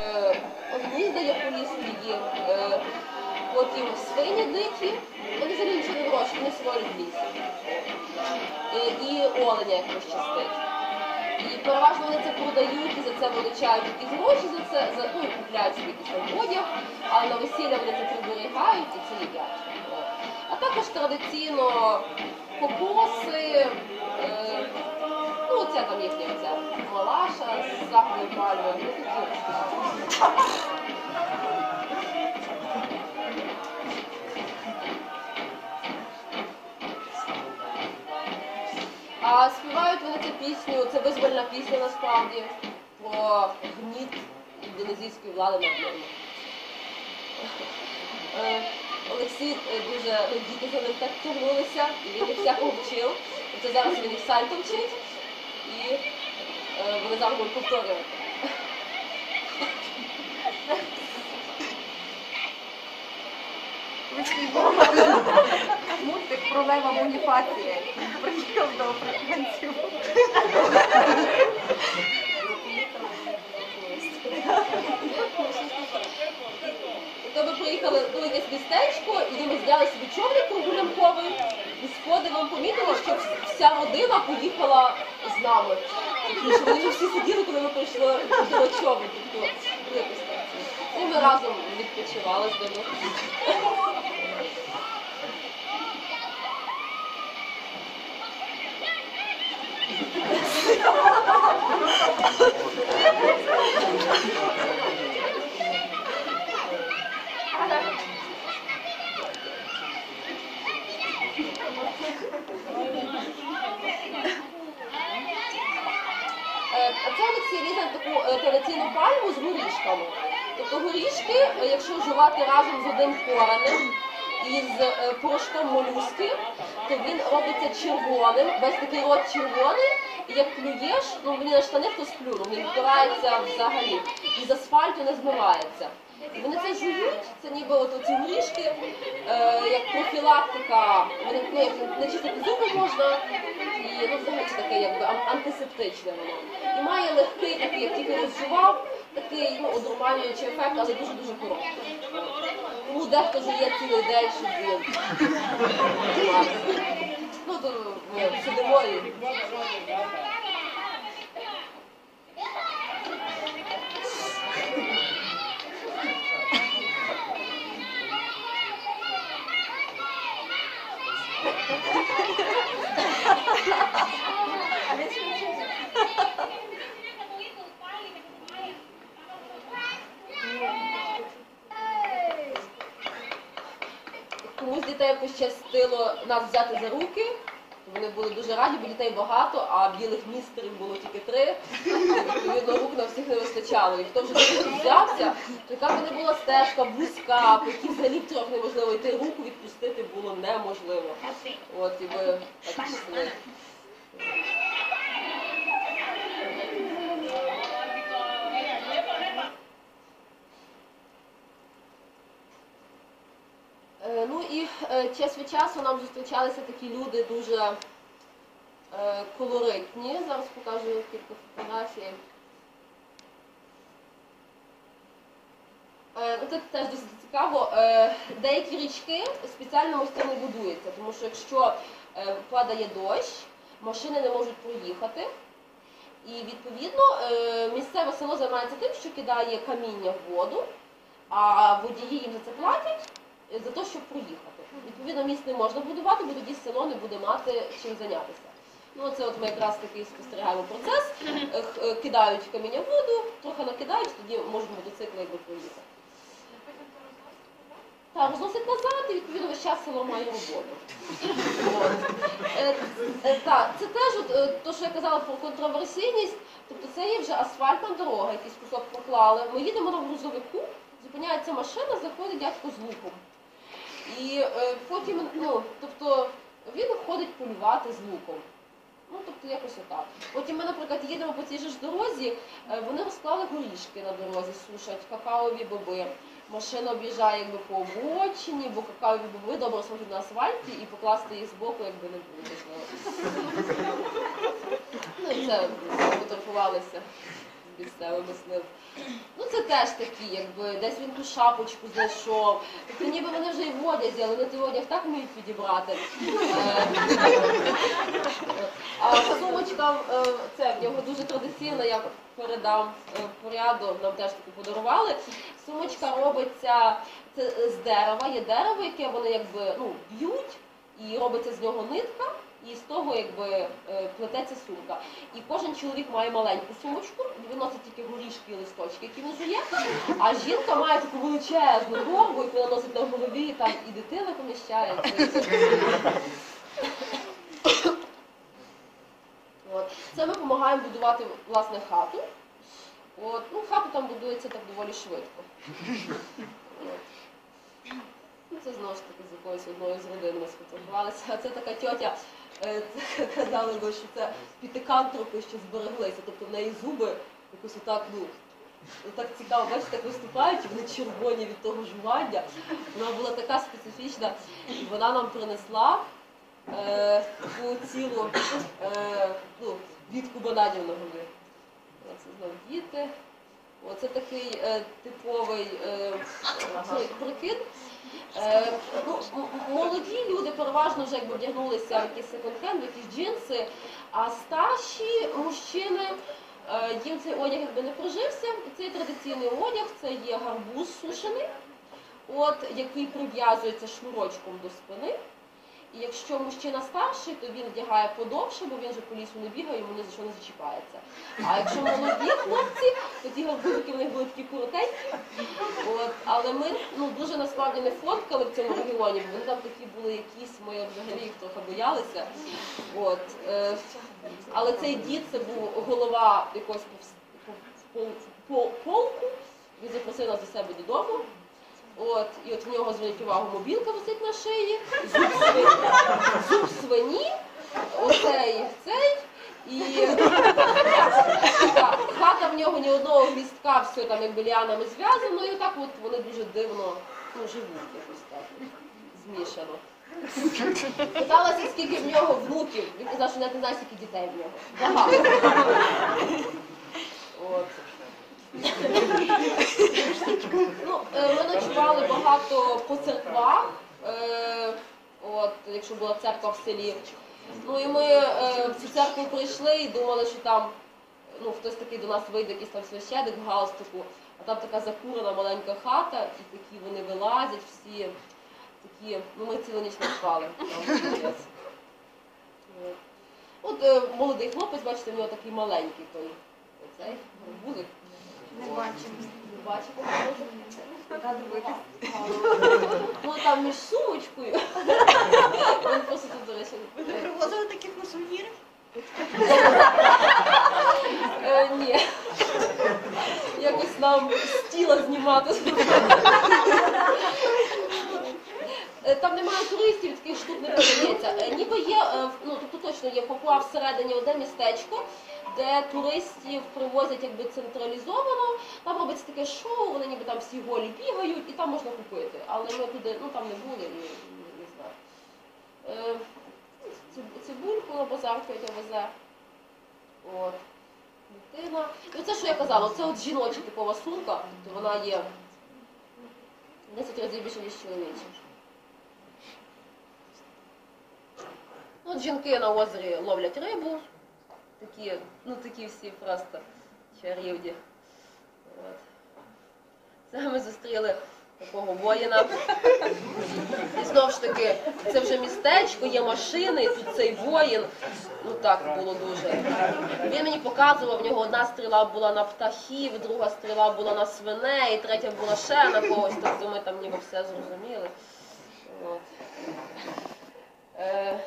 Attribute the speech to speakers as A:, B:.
A: е, гнізда японські є, е, потім свині дикі, вони взагалі нічого не вирощують, вони лісі. Е, і оленя, як пощастить. І переважно вони це продають і за це вилучають якісь гроші за це, за, ну, купляють собі якийсь одяг, але на весілля вони це приберігають і це їдять. А також традиційно кокоси, е, це там їхня оця малаша з західної пальми. А співають вони цю пісню, це визвольна пісня насправді про гніт індонезійської влади над ними. Е, Олексій е, дуже ну, діти за ним так тягнулися, і він їх всякого вчив. Це зараз він їх сальто вчить, і е, вони зараз будуть повторювати.
B: Мультик про Лева Боніфація. Приїхав до африканців.
A: То ми приїхали до якесь містечко, і ми взяли собі човник прогулянковий, і з подивом помітили, що вся родина поїхала з нами. Вони всі сиділи, коли ми прийшли до човни. Тобто, ну, якось так. Ми разом відпочивали з ними. Е, А це Олексій різав таку е, традиційну пальму з горішками. Тобто горішки, вживати разом з одним коренем із е, порошком молюски, то він робиться червоним, весь такий рот червоний, і як плюєш, ну мені на штани хтось плюнув, він втирається взагалі, і з асфальту не змивається. І вони це жують, це ніби от оці горішки, е, як профілактика, вони ну, не чистити зуби можна, і ну, взагалі таке якби ан- антисептичне воно. І має легкий такий, як тільки розжував, такий ну, одурманюючий ефект, але дуже-дуже короткий. Тому дехто жує цілий день, щоб він. Ну, то ми сидимо і. Комусь дітей пощастило нас взяти за руки. Вони були дуже раді, бо дітей багато, а білих містерів було тільки три. Відповідно, рук на всіх не вистачало. І хто вже взявся, то яка б не була стежка вузька, по якій взагалі трьох неможливо йти, руку відпустити було неможливо. От і ви так пішли. Ну і е, час від часу нам зустрічалися такі люди дуже е, колоритні. Зараз покажу кілька фотографій. Е, ну, Це теж досить цікаво. Е, Деякі річки спеціально мостами будуються, тому що якщо е, падає дощ, машини не можуть проїхати. І відповідно е, місцеве село займається тим, що кидає каміння в воду, а водії їм за це платять е, за те, щоб проїхати. Відповідно, міст не можна будувати, бо тоді село не буде мати чим зайнятися. Ну, це от ми якраз такий спостерігаємо процес. Е, е, Кидають каміння воду, трохи накидають, тоді можуть мотоцикли якби проїхати. Так, розносить назад і відповідно весь час село має роботу. Е, е, це теж е, то, що я казала про контроверсійність, тобто це є вже асфальтна дорога, якийсь кусок поклали. Ми їдемо на грузовику, зупиняється машина, заходить дядько з луком. І е, потім, ну, тобто, він ходить полювати з луком. Ну, тобто якось отак. Потім ми, наприклад, їдемо по цій же ж дорозі, е, вони розклали горішки на дорозі, сушать, какаові боби. Машина об'їжджає якби по обочині, бо какаові боби добре сможуть на асфальті і покласти їх збоку, якби не можливо. Ну це фотографувалися місцевий мислив. Ну це теж такі, якби десь він ту шапочку знайшов. Тобто ніби вони вже і в одязі, але вони той одяг так вміють підібрати. Е, А сумочка, е, це в нього дуже традиційна, я передам е, поряду, нам теж таку подарували. Сумочка робиться це з дерева, є дерево, яке вони якби ну, б'ють, і робиться з нього нитка, і з того якби е, плететься сумка. І кожен чоловік має маленьку сумочку, виносить тільки горішки і листочки, які внизу є. А жінка має таку величезну горбу, яку вона носить на голові, і там і дитина поміщається. От. Це ми допомагаємо будувати власне хату. От. Ну, хата там будується так доволі швидко. Ну, це знову ж таки з якоюсь одною з родин ми сфотографувалися. Це така тьотя, казали що це пітикантропи, що збереглися. Тобто в неї зуби якось отак, ну, так цікаво, бачите, так виступають, вони червоні від того жування. Вона була така специфічна, вона нам принесла е, таку цілу е, ну, вітку бананів на голові. Це знову діти. Оце такий е, типовий е, прикид. Е, ну, молоді люди переважно вже якби вдягнулися в якийсь секонд-хенд, в якісь джинси, а старші мужчини, е, їм цей одяг якби не прижився. І цей традиційний одяг це є гарбуз сушений, от, який прив'язується шнурочком до спини. І якщо мужчина старший, то він вдягає подовше, бо він же по лісу не бігає, йому ні за що не зачіпається. А якщо молоді хлопці, то ті гарбузики в них були такі коротенькі. От, але ми ну, дуже насправді не фоткали в цьому регіоні, бо вони там такі були якісь, ми взагалі їх трохи боялися. От, е, але цей дід це був голова якогось повс- пол- пол- полку, він запросив нас до себе додому. От, і от в нього зверніть увагу, мобілка висить на шиї, зуб свині, зуб свині, оцей цей. І хата в нього ні одного гвіздка, все там якби ліанами зв'язано, і отак от вони дуже дивно ну, живуть якось так, змішано. Питалася, скільки в нього внуків. Він казав, що не знає, скільки дітей в нього. Багато. От. Ну, е, ми ночували багато по церквах. Е, От, якщо була церква в селі. Ну і ми е, в цю церкву прийшли і думали, що там ну, хтось такий до нас вийде, якийсь там священик в галстуку, а там така закурена маленька хата, і такі вони вилазять всі. Такі, ну ми цілу ніч не спали. От. От е, молодий хлопець, бачите, в нього такий маленький той оцей гарбузик.
B: Не бачимо.
A: Не бачимо.
B: Треба дивитися.
A: Ну там між сумочкою. Він просто тут, до речі.
C: Ви привозили таких на сувеніри?
A: Е, ні. Якось нам з тіла знімати. Там немає туристів, таких штук не продається. Е, Ніби є, е, ну тобто точно є в Папуа всередині одне містечко, де туристів привозять якби централізовано. Там робиться таке шоу, вони ніби там всі голі бігають, і там можна купити. Але ми туди, ну там не були і не, знаю. Е, Цибульку на базар Тетя везе. От. Дитина. І оце, що я казала, це от жіноча типова сумка, тобто вона є 10 разів більше, ніж чоловіча. Ну, От жінки на озері ловлять рибу. Такі, ну такі всі просто чарівні. От. Це ми зустріли такого воїна. І знову ж таки, це вже містечко, є машини, і тут цей воїн. Ну так було дуже. Він мені показував, в нього одна стріла була на птахів, друга стріла була на свиней, третя була ще на когось, тобто ми там ніби все зрозуміли. От. Е,